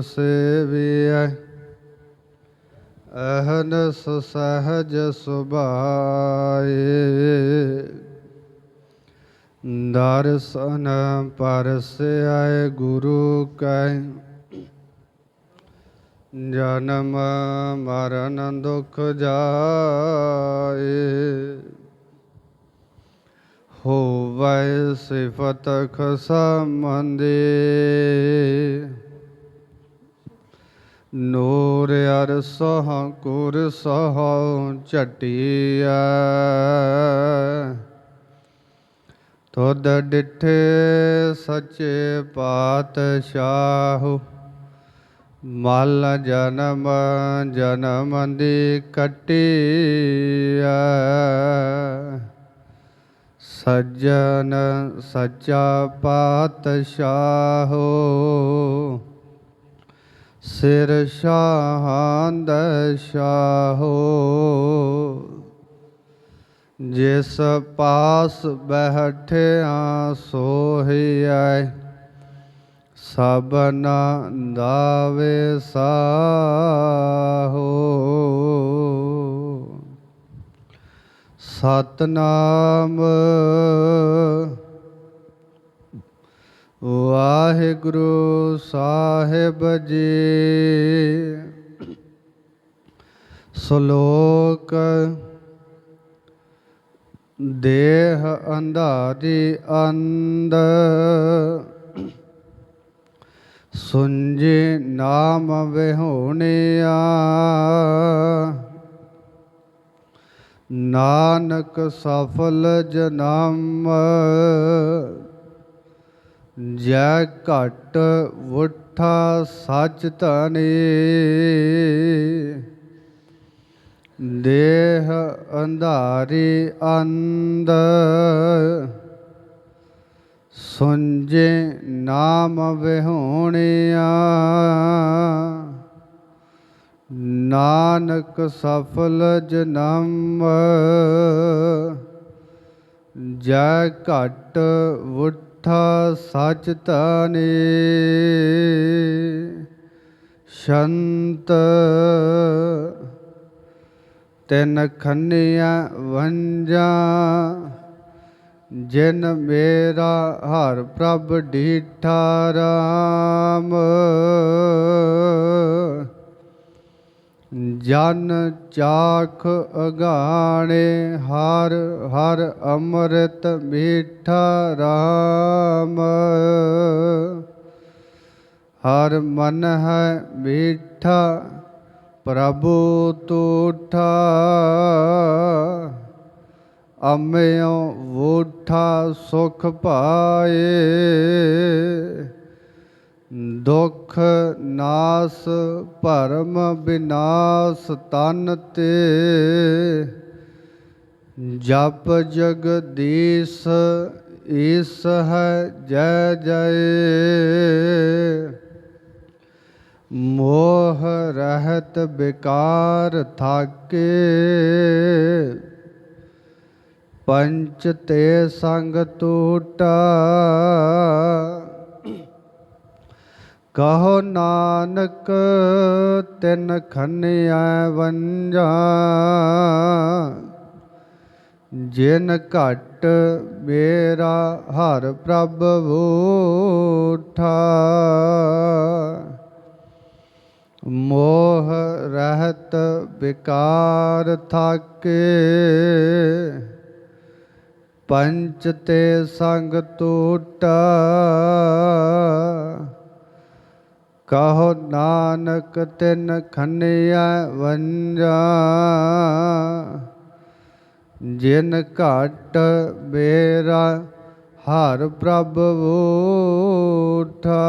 ਸੇਵੀਐ ਅਹਨਸ ਸਹਜ ਸੁਭਾਏ। ਦਰਸ਼ਨ ਪਰਸਿਆਏ ਗੁਰੂ ਕੈ, ਜਨਮ ਮਰਨ ਦੁਖ ਜਾਏ। ਹੋਵੈ ਸਿਫਤ ਖਸਮੰਦੇ ਨੂਰ ਅਰ ਸਹ ਕੁਰ ਸਹ ਝਟਿਆ ਤੁਧ ਡਿਠੇ ਸੱਚੇ ਪਾਤਸ਼ਾਹ, ਮਲ ਜਨਮ ਜਨਮ ਦੀ ਕਟਿਆ ਸੱਜਣ ਸੱਚਾ ਪਾਤਸ਼ਾਹੋ ਸਿਰ ਸ਼ਾਹੰਦ ਸ਼ਾਹੋ ਜਿਸ ਪਾਸ ਬਹਿਠਿਆ ਸੋਹੀਐ ਸਭਨਾ ਦਾਵੇ ਸਾਹੋ। ਸਤਨਾਮ ਵਾਹਿਗੁਰੂ ਸਾਹਿਬ ਜੀ। ਸ਼ਲੋਕ ਦੇਹ ਅੰਧਾਰੀ ਅੰਧ। ਸੁੰਜੇ ਨਾਮ ਵਿਹੋਣਿਆ। ਨਾਨਕ ਸਫਲ ਜਨਮ। ਜੈ ਘਟ ਉਠਾ ਸੱਚ ਧਨੇ। ਦੇਹ ਅੰਧਾਰੀ ਅੰਧ ਸੁੰਜੇ ਨਾਮ ਵਿਹੋਣਿਆ। ਨਾਨਕ ਸਫਲ ਜਨਮ ਜੈ ਘਟ ਉਠਾ ਸਚ ਧਨੇ। ਸ਼ੰਤ ਤਿਨ ਖੰਨਿਆ ਵੰਜਾ ਜਿਨ ਮੇਰਾ ਹਰ ਪ੍ਰਭ ਡੀਠਾ ਰਾਮ। ਜਨ ਚਾਖ ਅਗਾਣੇ, ਹਰ ਹਰ ਅੰਮ੍ਰਿਤ ਮੀਠਾ ਰਾਮ। ਹਰ ਮਨ ਹੈ ਮੀਠਾ, ਪ੍ਰਭੂ ਤੂਠਾ। ਅੰਮਿਓ ਵੂਠਾ ਸੁਖ ਪਾਏ। ਦੁਖ ਨਾਸ ਭਰਮ ਬਿਨਾਸ ਤਨ ਤੇ। ਜਪ ਜਗਦੀਸ਼ ਈਸ ਹੈ ਜੈ ਜੈ। ਮੋਹ ਰਹਿਤ ਬਿਕਾਰ ਥਾਕੇ। ਪੰਚ ਤੇ ਸੰਗ ਟੂਟਾ ਕਹੋ ਨਾਨਕ, ਤਿਨ ਖੰਨਿਆ ਵੰਜਾ। ਜਿਨ ਘਟ ਮੇਰਾ ਹਰ ਪ੍ਰਭ ਉਠਾ ਮੋਹ ਰਹਿਤ ਵਿਕਾਰ ਥਾਕੇ। ਪੰਚ ਤੇ ਸੰਗ ਟੂਟਾ ਕਹੋ ਨਾਨਕ ਤਿਨ ਖੰਨਿਆ ਵੰਜਾ, ਜਿਨ ਘਟ ਮੇਰਾ ਹਰ ਪ੍ਰਭ ਉਠਾ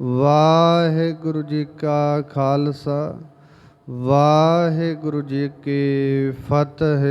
ਵਾਹਿਗੁਰੂ ਜੀ ਕਾ ਖਾਲਸਾ, ਵਾਹਿਗੁਰੂ ਜੀ ਕੀ ਫਤਿਹ।